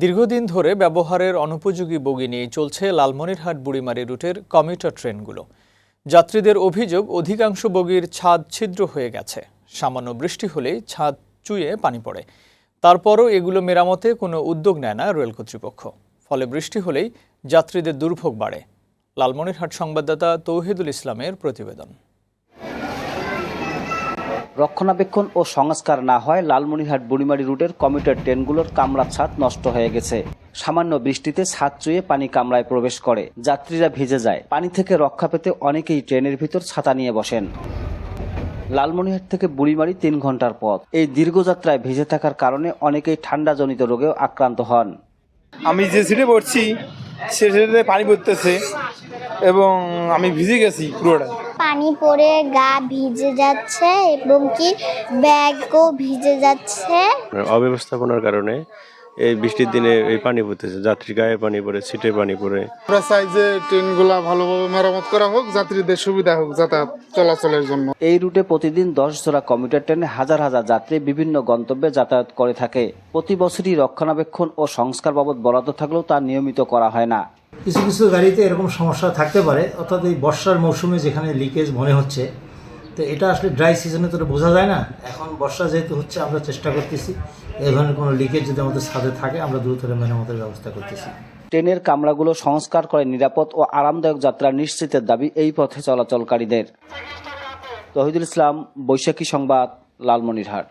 দীর্ঘদিন ধরে ব্যবহারের অনুপযোগী বগি নিয়ে চলছে লালমনিরহাট বুড়িমারি রুটের কমিউটার ট্রেনগুলো। যাত্রীদের অভিযোগ, অধিকাংশ বগির ছাদ ছিদ্র হয়ে গেছে। সামান্য বৃষ্টি হলেই ছাদ চুয়ে পানি পড়ে। তারপরও এগুলো মেরামতে কোনো উদ্যোগ নেয় না রেল কর্তৃপক্ষ। ফলে বৃষ্টি হলেই যাত্রীদের দুর্ভোগ বাড়ে। লালমনিরহাট সংবাদদাতা তৌহিদুল ইসলামের প্রতিবেদন। রক্ষণাবেক্ষণ ও সংস্কার না হয় লালমনিরহাট বুড়িমারি রুটের কমিউটার ট্রেনগুলোর কামরা ছাদ নষ্ট হয়ে গেছে। সামান্য বৃষ্টিতে ছাদ চুয়ে পানি কামরায় প্রবেশ করে। যাত্রীরা ভিজে যায়। পানি থেকে রক্ষা পেতে অনেকেই ট্রেনের ভিতর ছাতা নিয়ে বসেন। লালমনিরহাট থেকে বুড়িমারি তিন ঘণ্টার পথ। এই দীর্ঘ যাত্রায় ভিজে থাকার কারণে অনেকেই ঠান্ডাজনিত রোগেও আক্রান্ত হন। আমি যে সিটে পড়ছি সে সিটে পানি পড়তেছে এবং আমি ভিজে গেছি পুরোটা পানি পড়ে গা ভিজে যাচ্ছে এবং কি ব্যাগও ভিজে যাচ্ছে। অব্যবস্থাপনার কারণে এই বৃষ্টির দিনে এই পানি পড়তেছে যাত্রী গায়ে পানি পড়ে সিটে পানি পড়ে। আমরা চাই যে ট্রেনগুলো ভালোভাবে মেরামত করা হোক যাত্রীদের সুবিধা হোক যাতায়াত চলাচলের জন্য। এই রুটে প্রতিদিন দশ জোড়া কমিউটার ট্রেনে হাজার হাজার যাত্রী বিভিন্ন গন্তব্যে যাতায়াত করে থাকে। প্রতি বছরই রক্ষণাবেক্ষণ ও সংস্কার বাবদ বরাদ্দ থাকলেও তা নিয়মিত করা হয় না। কিছু কিছু গাড়িতে এরকম সমস্যা থাকতে পারে, অর্থাৎ এই বর্ষার মৌসুমে যেখানে লিকেজ মনে হচ্ছে, তো এটা আসলে ড্রাই সিজনে তো বোঝা যায় না। এখন বর্ষা যেহেতু হচ্ছে, আমরা চেষ্টা করতেছি, এই ধরনের কোনো লিকেজ যদি আমাদের ছাদে থাকে, আমরা দ্রুত মেরামতের ব্যবস্থা করতেছি। ট্রেনের কামরাগুলো সংস্কার করে নিরাপদ ও আরামদায়ক যাত্রা নিশ্চিতের দাবি এই পথে চলাচলকারীদের। তহিদুল ইসলাম, বৈশাখী সংবাদ, লালমনিরহাট।